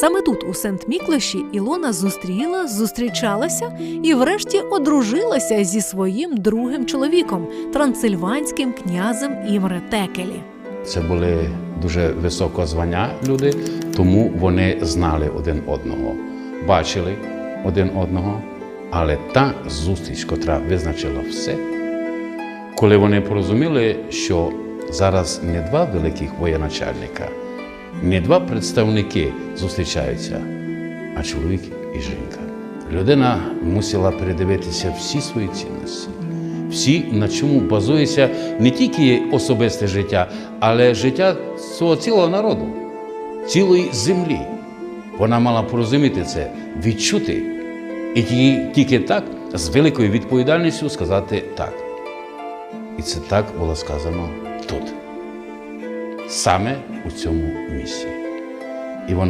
Саме тут, у Сент-Міклеші, Ілона зустріла, зустрічалася і, врешті, одружилася зі своїм другим чоловіком, трансильванським князем Імре Текелі. Це були дуже високого звання люди, тому вони знали один одного, бачили один одного. Але та зустріч, котра визначила все, коли вони порозуміли, що зараз не два великих воєначальника, не два представники зустрічаються, а чоловік і жінка. Людина мусила передивитися всі свої цінності, всі, на чому базується не тільки особисте життя, але життя свого цілого народу, цілої землі. Вона мала порозуміти це, відчути і тільки, так, з великою відповідальністю сказати так. І це так було сказано тут, саме у цьому місці. І воно